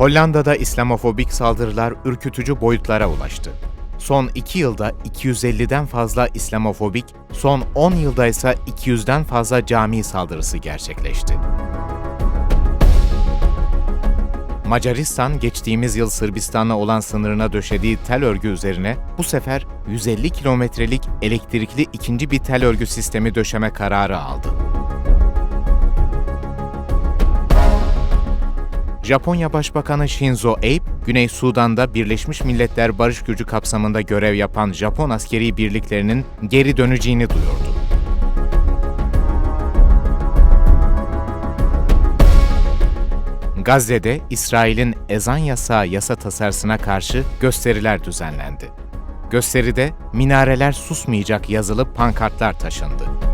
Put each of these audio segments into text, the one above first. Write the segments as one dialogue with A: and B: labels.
A: Hollanda'da İslamofobik saldırılar ürkütücü boyutlara ulaştı. Son 2 yılda 250'den fazla İslamofobik, son 10 yılda ise 200'den fazla cami saldırısı gerçekleşti. Macaristan geçtiğimiz yıl Sırbistan'la olan sınırına döşediği tel örgü üzerine bu sefer 150 kilometrelik elektrikli ikinci bir tel örgü sistemi döşeme kararı aldı. Japonya Başbakanı Shinzo Abe, Güney Sudan'da Birleşmiş Milletler Barış Gücü kapsamında görev yapan Japon askeri birliklerinin geri döneceğini duyurdu. Gazze'de İsrail'in ezan yasağı yasa tasarısına karşı gösteriler düzenlendi. Gösteride minareler susmayacak yazılı pankartlar taşındı.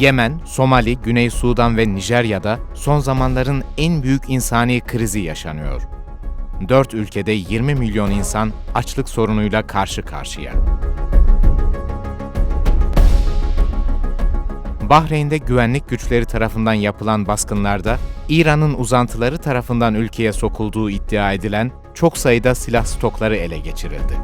A: Yemen, Somali, Güney Sudan ve Nijerya'da son zamanların en büyük insani krizi yaşanıyor. Dört ülkede 20 milyon insan açlık sorunuyla karşı karşıya. Bahreyn'de güvenlik güçleri tarafından yapılan baskınlarda İran'ın uzantıları tarafından ülkeye sokulduğu iddia edilen çok sayıda silah stokları ele geçirildi.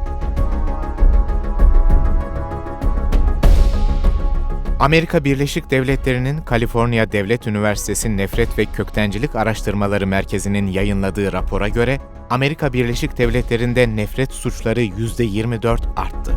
A: Amerika Birleşik Devletleri'nin Kaliforniya Devlet Üniversitesi Nefret ve Köktencilik Araştırmaları Merkezi'nin yayınladığı rapora göre Amerika Birleşik Devletleri'nde nefret suçları %24 arttı.